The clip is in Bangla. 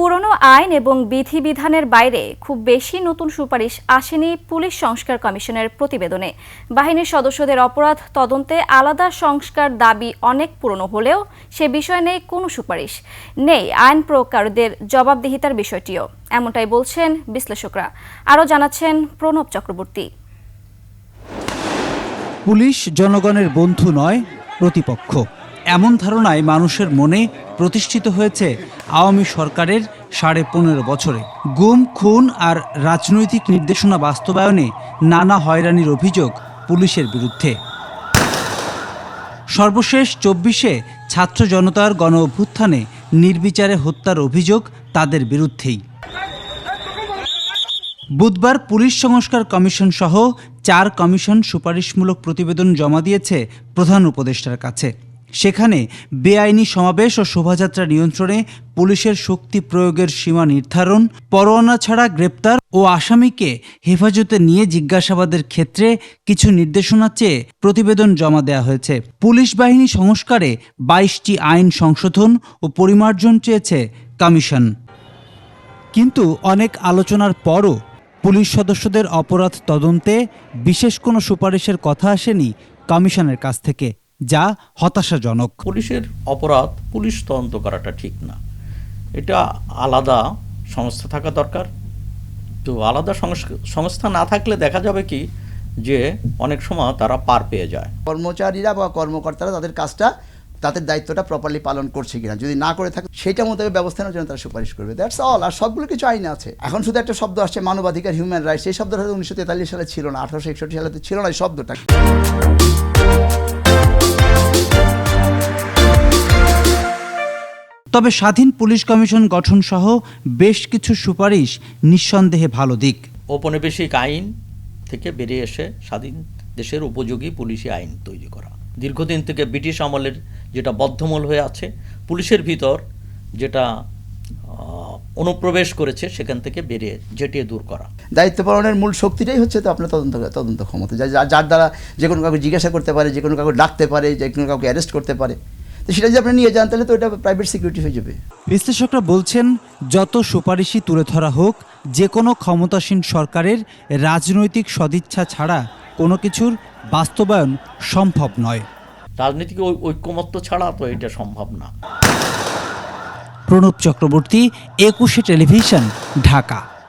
পুরনো আইন এবং বিধিবিধানের বাইরে খুব বেশি নতুন সুপারিশ আসেনি পুলিশ সংস্কার কমিশনের প্রতিবেদনে। বাহিনীর সদস্যদের অপরাধ তদন্তে আলাদা সংস্কার দাবি অনেক পুরনো হলেও সে বিষয়ে নেই কোনো সুপারিশ। নেই আইন প্রয়োগকারীদের জবাবদিহিতার বিষয়টিও। এমনটাই বলছেন বিশ্লেষকরা। আরও জানাচ্ছেন প্রণব চক্রবর্তী। পুলিশ জনগণের বন্ধু নয়, প্রতিপক্ষ। এমন ধারণায় মানুষের মনে প্রতিষ্ঠিত হয়েছে আওয়ামী সরকারের সাড়ে পনেরো বছরে। গুম, খুন আর রাজনৈতিক নির্দেশনা বাস্তবায়নে নানা হয়রানির অভিযোগ পুলিশের বিরুদ্ধে। সর্বশেষ চব্বিশে ছাত্র জনতার গণ অভ্যুত্থানে নির্বিচারে হত্যার অভিযোগ তাদের বিরুদ্ধেই। বুধবার পুলিশ সংস্কার কমিশন সহ চার কমিশন সুপারিশমূলক প্রতিবেদন জমা দিয়েছে প্রধান উপদেষ্টার কাছে। সেখানে বেআইনি সমাবেশ ও শোভাযাত্রা নিয়ন্ত্রণে পুলিশের শক্তি প্রয়োগের সীমা নির্ধারণ, পরোয়ানা ছাড়া গ্রেপ্তার ও আসামিকে হেফাজতে নিয়ে জিজ্ঞাসাবাদের ক্ষেত্রে কিছু নির্দেশনা চেয়ে প্রতিবেদন জমা দেওয়া হয়েছে। পুলিশ বাহিনী সংস্কারে বাইশটি আইন সংশোধন ও পরিমার্জন চেয়েছে কমিশন। কিন্তু অনেক আলোচনার পরও পুলিশ সদস্যদের অপরাধ তদন্তে বিশেষ কোনো সুপারিশের কথা আসেনি কমিশনের কাছ থেকে। যা হতাশাজনক। পুলিশের অপরাধ পুলিশ তদন্ত করাটা ঠিক না। এটা আলাদা সংস্থা থাকা দরকার। তো আলাদা সংস- সংস্থা না থাকলে দেখা যাবে কি যে অনেক সময় তারা পার পেয়ে যায়। কর্মচারীরা বা কর্মকর্তারা তাদের কাজটা তাদের দায়িত্বটা প্রপারলি পালন করছে কিনা। যদি না করে থাকে সেটা মোতাবেক ব্যবস্থা নেওয়ার জন্য তারা সুপারিশ করবে। দ্যাটস অল আর সবগুলো কিছু আইনে আছে। এখন শুধু একটা শব্দ আসছে মানবাধিকার হিউম্যান রাইটস এই শব্দটা হয়তো উনিশশো তেতাল্লিশ সালে ছিল না আঠারোশো একষট্টি সালে তো ছিল না এই শব্দটা। তবে স্বাধীন পুলিশ কমিশন গঠন সহ বেশ কিছু সুপারিশ নিঃসন্দেহে ভালো দিক। ঔপনিবেশিক আইন থেকে বেরিয়ে এসে স্বাধীন দেশের উপযোগী পুলিশি আইন তৈরি করা। দীর্ঘদিন থেকে ব্রিটিশ আমলের যেটা বদ্ধমূল হয়ে আছে পুলিশের ভিতর যেটা অনুপ্রবেশ করেছে সেখান থেকে বেরিয়ে জেটিয়ে দূর করা। দায়িত্ব পালনের মূল শক্তিটাই হচ্ছে তো আপনার তদন্ত তদন্ত ক্ষমতা। যা- যা- যার দ্বারা যে কোনো কাউকে জিজ্ঞাসা করতে পারে যে কোনো কাউকে ডাকতে পারে যে কোনো কাউকে অ্যারেস্ট করতে পারে। সেটা যদি আপনি নিয়ে যান তাহলে তো এটা প্রাইভেট সিকিউরিটি হয়ে যাবে। বিশ্লেষকরা বলছেন যত সুপারিশই তুলে ধরা হোক যে কোনো ক্ষমতাসীন সরকারের রাজনৈতিক সদিচ্ছা ছাড়া কোনো কিছুর বাস্তবায়ন সম্ভব নয়। রাজনীতিক ঐ- ঐক্যমত্য ছাড়া তো এটা সম্ভব না। প্রণব চক্রবর্তী একুশে টেলিভিশন ঢাকা।